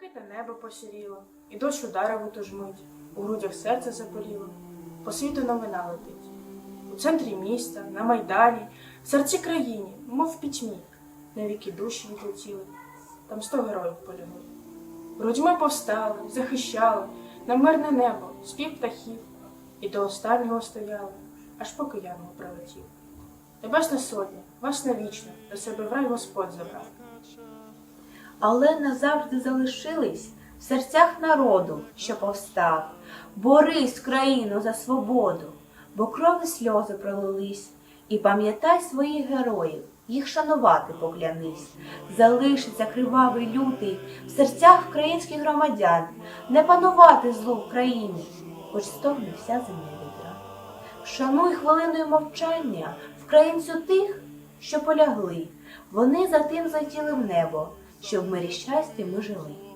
Блакитне небо посіріло, і дощ ударив у ту ж мить, у грудях серце запаліло, по світу новина летить. У центрі міста, на майдані, в серці країні, мов в пітьмі, навіки душі відлетіли, там сто героїв полягли. Грудьми повстали, захищали на мирне небо, спів птахів, і до останнього стояли, аж поки янгол прилетів. Небесна сотня, вас навічно, до себе в рай Господь забрав. Але назавжди залишились в серцях народу, що повстав. Борись, країну, за свободу, бо кров і сльози пролились. І пам'ятай своїх героїв, їх шанувати поклянись. Залишиться кривавий лютий в серцях українських громадян, не панувати злу в країні, хоч стогне вся земля відра. Вшануй хвилиною мовчання вкраїнцю тих, що полягли. Вони за тим злетіли в небо, щоб в мирі щастя ми жили.